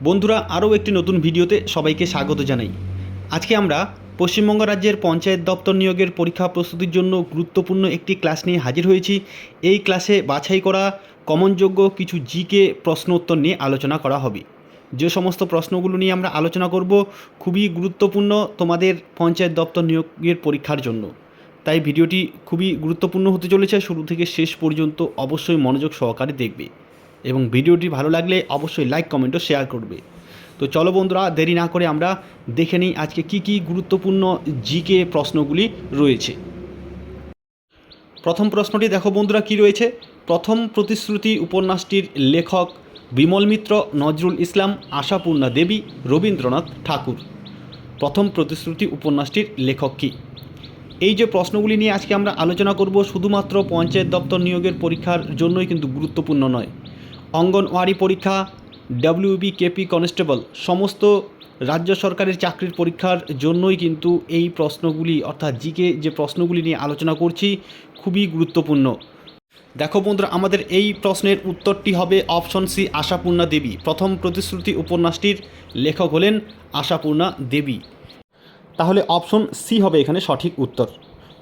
বন্ধুরা, আরও একটি নতুন ভিডিওতে সবাইকে স্বাগত জানাই। আজকে আমরা পশ্চিমবঙ্গ রাজ্যের পঞ্চায়েত দপ্তর নিয়োগের পরীক্ষা প্রস্তুতির জন্য গুরুত্বপূর্ণ একটি ক্লাস নিয়ে হাজির হয়েছি। এই ক্লাসে বাছাই করা কমনযোগ্য কিছু জিকে প্রশ্ন উত্তর নিয়ে আলোচনা করা হবে। যে সমস্ত প্রশ্নগুলো নিয়ে আমরা আলোচনা করব, খুবই গুরুত্বপূর্ণ তোমাদের পঞ্চায়েত দপ্তর নিয়োগের পরীক্ষার জন্য। তাই ভিডিওটি খুবই গুরুত্বপূর্ণ হতে চলেছে। শুরু থেকে শেষ পর্যন্ত অবশ্যই মনোযোগ সহকারে দেখবে। এবং ভিডিওটি ভালো লাগলে অবশ্যই লাইক কমেন্ট ও শেয়ার করবে। তো চলো বন্ধুরা, দেরি না করে আমরা দেখে নিই আজকে কি কি গুরুত্বপূর্ণ জিকে প্রশ্নগুলি রয়েছে। প্রথম প্রশ্নটি, দেখো বন্ধুরা কি রয়েছে? প্রথম প্রতিশ্রুতি উপন্যাসটির লেখক বিমল মিত্র, নজরুল ইসলাম, আশাপূর্ণা দেবী, রবীন্দ্রনাথ ঠাকুর। প্রথম প্রতিশ্রুতি উপন্যাসটির লেখক কী? এই যে প্রশ্নগুলি নিয়ে আজকে আমরা আলোচনা করব, শুধুমাত্র পঞ্চায়েত দপ্তর নিয়োগের পরীক্ষার জন্যই কিন্তু গুরুত্বপূর্ণ নয়। অঙ্গনওয়াড়ি পরীক্ষা ডাব্লিউবি কেপি কনস্টেবল, সমস্ত রাজ্য সরকারের চাকরির পরীক্ষার জন্যই কিন্তু এই প্রশ্নগুলি, অর্থাৎ জিকে যে প্রশ্নগুলি নিয়ে আলোচনা করছি, খুবই গুরুত্বপূর্ণ। দেখো বন্ধুরা, আমাদের এই প্রশ্নের উত্তরটি হবে অপশন সি, আশাপূর্ণা দেবী। প্রথম প্রতিশ্রুতি উপন্যাসটির লেখক হলেন আশাপূর্ণা দেবী। তাহলে অপশন সি হবে এখানে সঠিক উত্তর।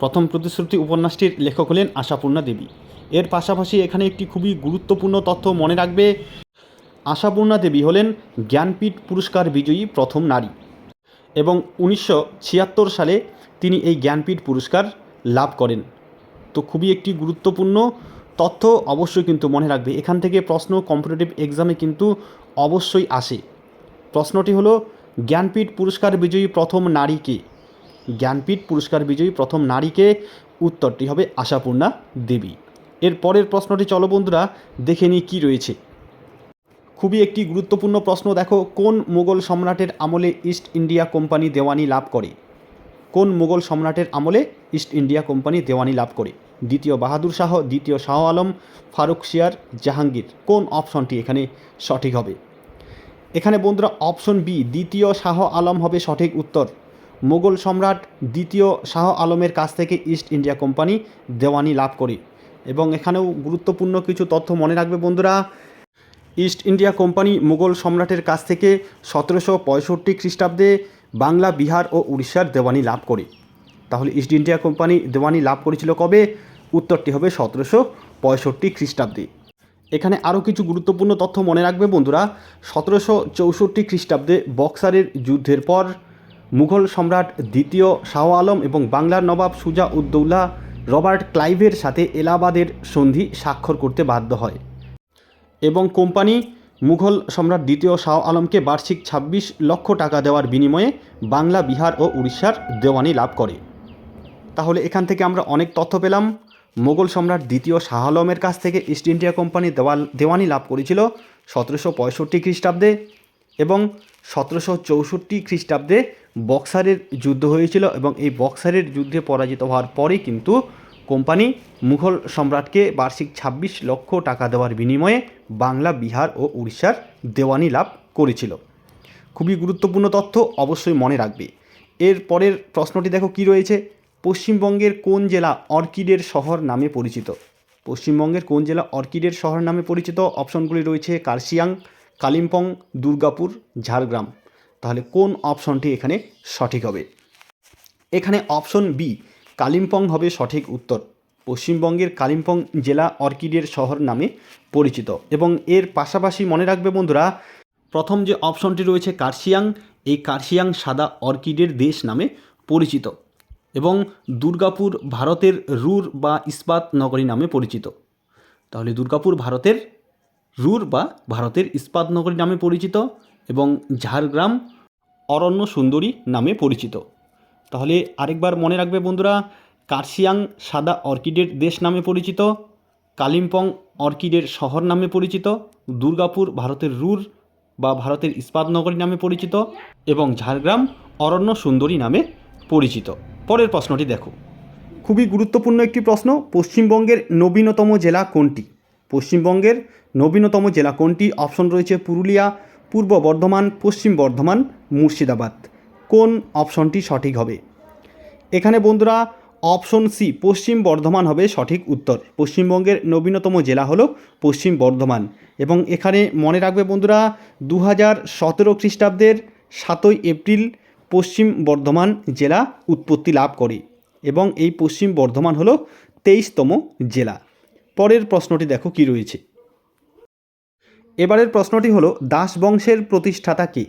প্রথম প্রতিশ্রুতি উপন্যাসটির লেখক হলেন আশাপূর্ণা দেবী। এর পাশাপাশি এখানে একটি খুবই গুরুত্বপূর্ণ তথ্য মনে রাখবে। আশাপূর্ণা দেবী হলেন জ্ঞানপীঠ পুরস্কার বিজয়ী প্রথম নারী এবং উনিশশো ছিয়াত্তর সালে তিনি এই জ্ঞানপীঠ পুরস্কার লাভ করেন। তো খুবই একটি গুরুত্বপূর্ণ তথ্য অবশ্যই কিন্তু মনে রাখবে। এখান থেকে প্রশ্ন কম্পিটিটিভ এক্সামে কিন্তু অবশ্যই আসে। প্রশ্নটি হলো, জ্ঞানপীঠ পুরস্কার বিজয়ী প্রথম নারীকে জ্ঞানপীঠ পুরস্কার বিজয়ী প্রথম নারীকে উত্তরটি হবে আশাপূর্ণা দেবী। এর পরের প্রশ্নটি চলো বন্ধুরা, দেখে নিই কী রয়েছে। খুবই একটি গুরুত্বপূর্ণ প্রশ্ন, দেখো, কোন মোগল সম্রাটের আমলে ইস্ট ইন্ডিয়া কোম্পানি দেওয়ানি লাভ করে? কোন মোগল সম্রাটের আমলে ইস্ট ইন্ডিয়া কোম্পানি দেওয়ানি লাভ করে? দ্বিতীয় বাহাদুর শাহ, দ্বিতীয় শাহ আলম, ফারুক শিয়ার, জাহাঙ্গীর। কোন অপশনটি এখানে সঠিক হবে? এখানে বন্ধুরা, অপশন বি, দ্বিতীয় শাহ আলম হবে সঠিক উত্তর। মোগল সম্রাট দ্বিতীয় শাহ আলমের কাছ থেকে ইস্ট ইন্ডিয়া কোম্পানি দেওয়ানি লাভ করে। এবং এখানেও গুরুত্বপূর্ণ কিছু তথ্য মনে রাখবে বন্ধুরা। ইস্ট ইন্ডিয়া কোম্পানি মুঘল সম্রাটের কাছ থেকে সতেরোশো পঁয়ষট্টি খ্রিস্টাব্দে বাংলা, বিহার ও উড়িষ্যার দেওয়ানি লাভ করে। তাহলে ইস্ট ইন্ডিয়া কোম্পানি দেওয়ানি লাভ করেছিল কবে? উত্তরটি হবে সতেরোশো পঁয়ষট্টি খ্রিস্টাব্দে। এখানে আরও কিছু গুরুত্বপূর্ণ তথ্য মনে রাখবে বন্ধুরা। সতেরোশো চৌষট্টি খ্রিস্টাব্দে বক্সারের যুদ্ধের পর মুঘল সম্রাট দ্বিতীয় শাহ আলম এবং বাংলার নবাব সুজা উদ্দৌলা রবার্ট ক্লাইভের সাথে এলাহাবাদের সন্ধি স্বাক্ষর করতে বাধ্য হয় এবং কোম্পানি মুঘল সম্রাট দ্বিতীয় শাহ আলমকে বার্ষিক ২৬ লক্ষ টাকা দেওয়ার বিনিময়ে বাংলা, বিহার ও উড়িষ্যার দেওয়ানি লাভ করে। তাহলে এখান থেকে আমরা অনেক তথ্য পেলাম। মোগল সম্রাট দ্বিতীয় শাহ আলমের কাছ থেকে ইস্ট ইন্ডিয়া কোম্পানি দেওয়াল, দেওয়ানি লাভ করেছিল সতেরোশো পঁয়ষট্টি খ্রিস্টাব্দে এবং সতেরোশো চৌষট্টি খ্রিস্টাব্দে বক্সারের যুদ্ধ হয়েছিল এবং এই বক্সারের যুদ্ধে পরাজিত হওয়ার পরে কিন্তু কোম্পানি মুঘল সম্রাটকে বার্ষিক ২৬ লক্ষ টাকা দেওয়ার বিনিময়ে বাংলা, বিহার ও উড়িষ্যার দেওয়ানি লাভ করেছিল। খুবই গুরুত্বপূর্ণ তথ্য অবশ্যই মনে রাখবে। এর পরের প্রশ্নটি দেখো কি রয়েছে? পশ্চিমবঙ্গের কোন জেলা অর্কিডের শহর নামে পরিচিত? পশ্চিমবঙ্গের কোন জেলা অর্কিডের শহর নামে পরিচিত? অপশনগুলি রয়েছে কার্শিয়াং, কালিম্পং, দুর্গাপুর, ঝাড়গ্রাম। তাহলে কোন অপশনটি এখানে সঠিক হবে? এখানে অপশন বি, কালিম্পং হবে সঠিক উত্তর। পশ্চিমবঙ্গের কালিম্পং জেলা অর্কিডের শহর নামে পরিচিত এবং এর পাশাপাশি মনে রাখবে বন্ধুরা, প্রথম যে অপশনটি রয়েছে কার্শিয়াং, এই কার্শিয়াং সাদা অর্কিডের দেশ নামে পরিচিত এবং দুর্গাপুর ভারতের রুর বা ইস্পাত নগরী নামে পরিচিত। তাহলে দুর্গাপুর ভারতের রুর বা ভারতের ইস্পাত নগরী নামে পরিচিত এবং ঝাড়গ্রাম অরণ্য সুন্দরী নামে পরিচিত। তাহলে আরেকবার মনে রাখবে বন্ধুরা, কার্শিয়াং সাদা অর্কিডের দেশ নামে পরিচিত, কালিম্পং অর্কিডের শহর নামে পরিচিত, দুর্গাপুর ভারতের রুর বা ভারতের ইস্পাত নগরী নামে পরিচিত এবং ঝাড়গ্রাম অরণ্য সুন্দরী নামে পরিচিত। পরের প্রশ্নটি দেখো। খুবই গুরুত্বপূর্ণ একটি প্রশ্ন, পশ্চিমবঙ্গের নবীনতম জেলা কোনটি? পশ্চিমবঙ্গের নবীনতম জেলা কোনটি? অপশন রয়েছে পুরুলিয়া পূর্ব বর্ধমান, পশ্চিম বর্ধমান, মুর্শিদাবাদ। কোন অপশনটি সঠিক হবে? এখানে বন্ধুরা, অপশন সি, পশ্চিম বর্ধমান হবে সঠিক উত্তর। পশ্চিমবঙ্গের নবীনতম জেলা হলো পশ্চিম বর্ধমান। এবং এখানে মনে রাখবে বন্ধুরা দু হাজার সতেরো খ্রিস্টাব্দের সাতই এপ্রিল পশ্চিম বর্ধমান জেলা উৎপত্তি লাভ করে এবং এই পশ্চিম বর্ধমান হলো তেইশতম জেলা। পরের প্রশ্নটি দেখো কি রয়েছে। এবারের প্রশ্নটি হলো, দাস বংশের প্রতিষ্ঠাতা কে?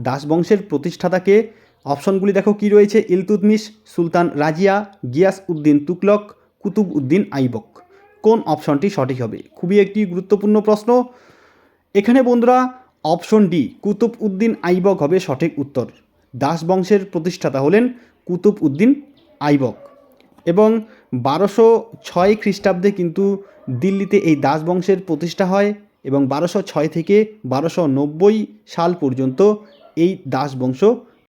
দাস বংশের প্রতিষ্ঠাতাকে অপশনগুলি দেখো, কি রয়েছে? ইলতুতমিশ, সুলতান রাজিয়া, গিয়াস উদ্দিন তুকলক কুতুব উদ্দিন আইবক। কোন অপশনটি সঠিক হবে? খুবই একটি গুরুত্বপূর্ণ প্রশ্ন। এখানে বন্ধুরা, অপশন ডি, কুতুব উদ্দিন আইবক হবে সঠিক উত্তর। দাস বংশের প্রতিষ্ঠাতা হলেন কুতুব উদ্দিন আইবক। এবং বারোশো ছয় খ্রিস্টাব্দে কিন্তু দিল্লিতে এই দাস বংশের প্রতিষ্ঠা হয়। এবং বারোশো ছয় থেকে বারোশো নব্বই সাল পর্যন্ত এই দাস বংশ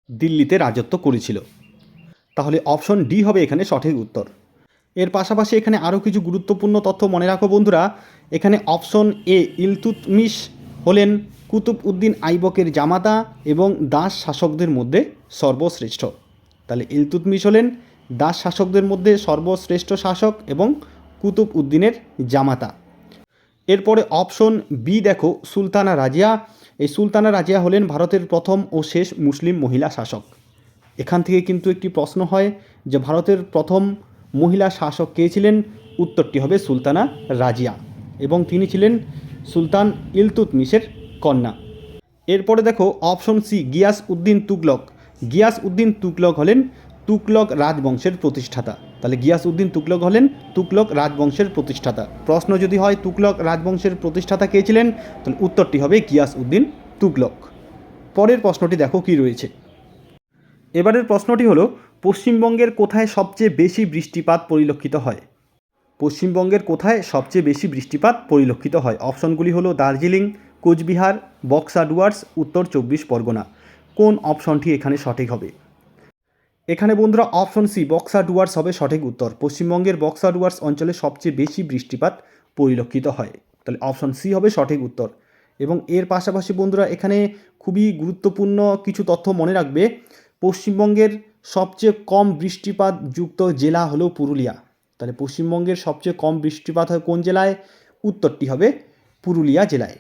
দিল্লিতে রাজত্ব করেছিল। তাহলে অপশন ডি হবে এখানে সঠিক উত্তর। এর পাশাপাশি এখানে আরও কিছু গুরুত্বপূর্ণ তথ্য মনে রাখো বন্ধুরা। এখানে অপশন এ ইলতুতমিশ হলেন কুতুব উদ্দিন আইবকের জামাতা এবং দাস শাসকদের মধ্যে সর্বশ্রেষ্ঠ। তাহলে ইলতুতমিশ হলেন দাস শাসকদের মধ্যে সর্বশ্রেষ্ঠ শাসক এবং কুতুব উদ্দিনের জামাতা। এরপরে অপশন বি দেখো, সুলতানা রাজিয়া। এই সুলতানা রাজিয়া হলেন ভারতের প্রথম ও শেষ মুসলিম মহিলা শাসক। এখান থেকে কিন্তু একটি প্রশ্ন হয় যে ভারতের প্রথম মহিলা শাসক কে ছিলেন? উত্তরটি হবে সুলতানা রাজিয়া এবং তিনি ছিলেন সুলতান ইলতুতমিশের কন্যা। এরপরে দেখো অপশন সি গিয়াস উদ্দিন তুগলক। গিয়াস উদ্দিন তুগলক হলেন তুগলক রাজবংশের প্রতিষ্ঠাতা। তাহলে গিয়াস উদ্দিন তুগলক হলেন তুকলক রাজবংশের প্রতিষ্ঠাতা। প্রশ্ন যদি হয় তুকলক রাজবংশের প্রতিষ্ঠাতা কে ছিলেন? তাহলে উত্তরটি হবে গিয়াস উদ্দিন তুকলক পরের প্রশ্নটি দেখো কি রয়েছে। এবারের প্রশ্নটি হলো, পশ্চিমবঙ্গের কোথায় সবচেয়ে বেশি বৃষ্টিপাত পরিলক্ষিত হয়? পশ্চিমবঙ্গের কোথায় সবচেয়ে বেশি বৃষ্টিপাত পরিলক্ষিত হয়? অপশনগুলি হলো দার্জিলিং, কোচবিহার, বক্সা ডুয়ার্স, উত্তর চব্বিশ পরগনা। কোন অপশনটি এখানে সঠিক হবে? এখানে বন্ধুরা অপশন সি বক্সা ডুয়ার্স হবে সঠিক উত্তর। পশ্চিমবঙ্গের বক্সা ডুয়ার্স অঞ্চলে সবচেয়ে বেশি বৃষ্টিপাত পরিলক্ষিত হয়। তাহলে অপশন সি হবে সঠিক উত্তর। এবং এর পাশাপাশি বন্ধুরা এখানে খুবই গুরুত্বপূর্ণ কিছু তথ্য মনে রাখবে। পশ্চিমবঙ্গের সবচেয়ে কম বৃষ্টিপাত যুক্ত জেলা হলো পুরুলিয়া। তাহলে পশ্চিমবঙ্গের সবচেয়ে কম বৃষ্টিপাত হয় কোন জেলায়? উত্তরটি হবে পুরুলিয়া জেলায়।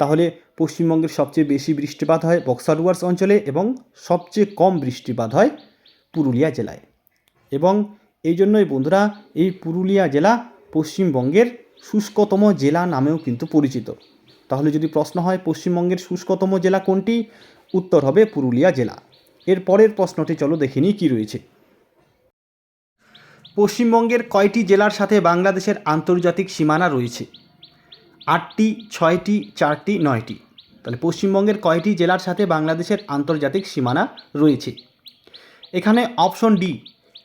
তাহলে পশ্চিমবঙ্গের সবচেয়ে বেশি বৃষ্টিপাত হয় বক্সারুয়ার্স অঞ্চলে এবং সবচেয়ে কম বৃষ্টিপাত হয় পুরুলিয়া জেলায়। এবং এই জন্যই বন্ধুরা, এই পুরুলিয়া জেলা পশ্চিমবঙ্গের শুষ্কতম জেলা নামেও কিন্তু পরিচিত। তাহলে যদি প্রশ্ন হয় পশ্চিমবঙ্গের শুষ্কতম জেলা কোনটি, উত্তর হবে পুরুলিয়া জেলা। এর পরের প্রশ্নটি চলো দেখে নিই কী রয়েছে। পশ্চিমবঙ্গের কয়টি জেলার সাথে বাংলাদেশের আন্তর্জাতিক সীমানা রয়েছে? আটটি, ছয়টি, চারটি, নয়টি। তাহলে পশ্চিমবঙ্গের কয়টি জেলার সাথে বাংলাদেশের আন্তর্জাতিক সীমানা রয়েছে? এখানে অপশন ডি,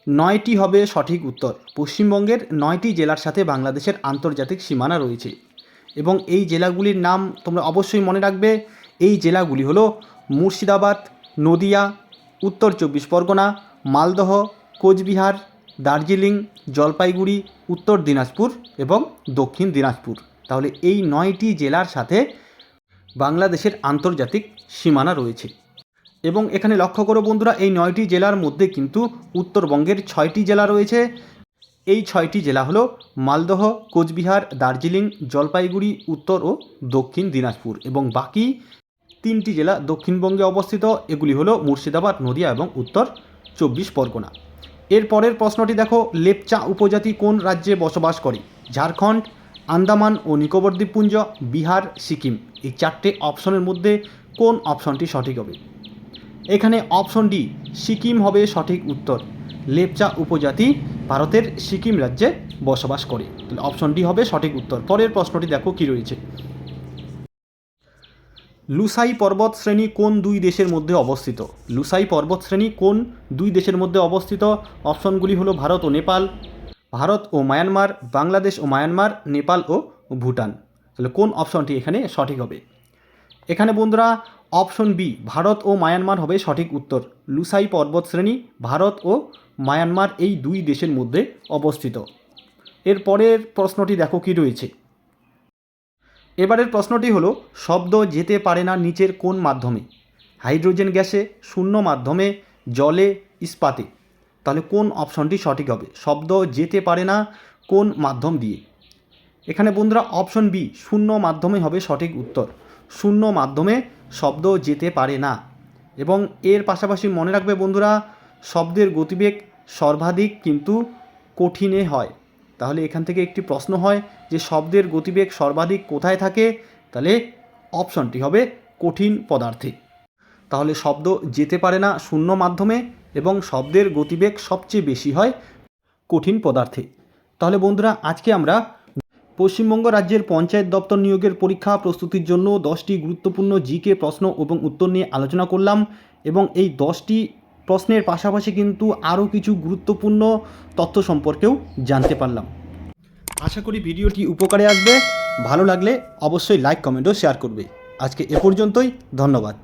নয়টি হবে সঠিক উত্তর। পশ্চিমবঙ্গের নয়টি জেলার সাথে বাংলাদেশের আন্তর্জাতিক সীমানা রয়েছে। এবং এই জেলাগুলির নাম তোমরা অবশ্যই মনে রাখবে। এই জেলাগুলি হলো মুর্শিদাবাদ, নদিয়া, উত্তর চব্বিশ পরগনা, মালদহ, কোচবিহার, দার্জিলিং, জলপাইগুড়ি, উত্তর দিনাজপুর এবং দক্ষিণ দিনাজপুর। তাহলে এই নয়টি জেলার সাথে বাংলাদেশের আন্তর্জাতিক সীমানা রয়েছে। এবং এখানে লক্ষ্য করো বন্ধুরা, এই নয়টি জেলার মধ্যে কিন্তু উত্তরবঙ্গের ছয়টি জেলা রয়েছে। এই ছয়টি জেলা হলো মালদহ, কোচবিহার, দার্জিলিং, জলপাইগুড়ি, উত্তর ও দক্ষিণ দিনাজপুর। এবং বাকি তিনটি জেলা দক্ষিণবঙ্গে অবস্থিত, এগুলি হলো মুর্শিদাবাদ, নদিয়া এবং উত্তর চব্বিশ পরগনা। এর পরের প্রশ্নটি দেখো, লেপচা উপজাতি কোন রাজ্যে বসবাস করে? ঝাড়খণ্ড আন্দামান ও নিকোবর দ্বীপপুঞ্জ, বিহার, সিকিম এই চারটে অপশনের মধ্যে কোন অপশনটি সঠিক হবে? এখানে অপশন ডি, সিকিম হবে সঠিক উত্তর। লেপচা উপজাতি ভারতের সিকিম রাজ্যে বসবাস করে। তাহলে অপশন ডি হবে সঠিক উত্তর। পরের প্রশ্নটি দেখো কি রয়েছে। লুসাই পর্বত শ্রেণি কোন দুই দেশের মধ্যে অবস্থিত? লুসাই পর্বত শ্রেণি কোন দুই দেশের মধ্যে অবস্থিত? অপশনগুলি হলো ভারত ও নেপাল। ভারত ও মায়ানমার, বাংলাদেশ ও মায়ানমার, নেপাল ও ভুটান। তাহলে কোন অপশনটি এখানে সঠিক হবে? এখানে বন্ধুরা অপশন বি ভারত ও মায়ানমার হবে সঠিক উত্তর। লুসাই পর্বত শ্রেণি, ভারত ও মায়ানমার এই দুই দেশের মধ্যে অবস্থিত। এর পরের প্রশ্নটি দেখো কি রয়েছে। এবারের প্রশ্নটি হলো, শব্দ যেতে পারে না নিচের কোন মাধ্যমে? হাইড্রোজেন গ্যাসে, শূন্য মাধ্যমে, জলে, ইস্পাতে। তাহলে কোন অপশনটি সঠিক হবে? শব্দ যেতে পারে না, কোন মাধ্যম দিয়ে? এখানে বন্ধুরা অপশন বি, শূন্য মাধ্যমে হবে সঠিক উত্তর। শূন্য মাধ্যমে শব্দ যেতে পারে না। এবং এর পাশাপাশি মনে রাখবে বন্ধুরা, শব্দের গতিবেগ সর্বাধিক কিন্তু কঠিনে হয়। তাহলে এখান থেকে একটি প্রশ্ন হয় যে শব্দের গতিবেগ সর্বাধিক কোথায় থাকে? তাহলে অপশনটি হবে কঠিন পদার্থে। তাহলে শব্দ যেতে পারে না, শূন্য মাধ্যমে এবং শব্দের গতিবেগ সবচেয়ে বেশি হয় কঠিন পদার্থে। তাহলে বন্ধুরা, আজকে আমরা পশ্চিমবঙ্গ রাজ্যের পঞ্চায়েত দপ্তর নিয়োগের পরীক্ষা প্রস্তুতির জন্য দশটি গুরুত্বপূর্ণ জিকে প্রশ্ন এবং উত্তর নিয়ে আলোচনা করলাম এবং এই দশটি প্রশ্নের পাশাপাশি কিন্তু আরও কিছু গুরুত্বপূর্ণ তথ্য সম্পর্কেও জানতে পারলাম। আশা করি ভিডিওটি উপকারে আসবে। ভালো লাগলে অবশ্যই লাইক, কমেন্ট ও শেয়ার করবে। আজকে এ পর্যন্তই, ধন্যবাদ।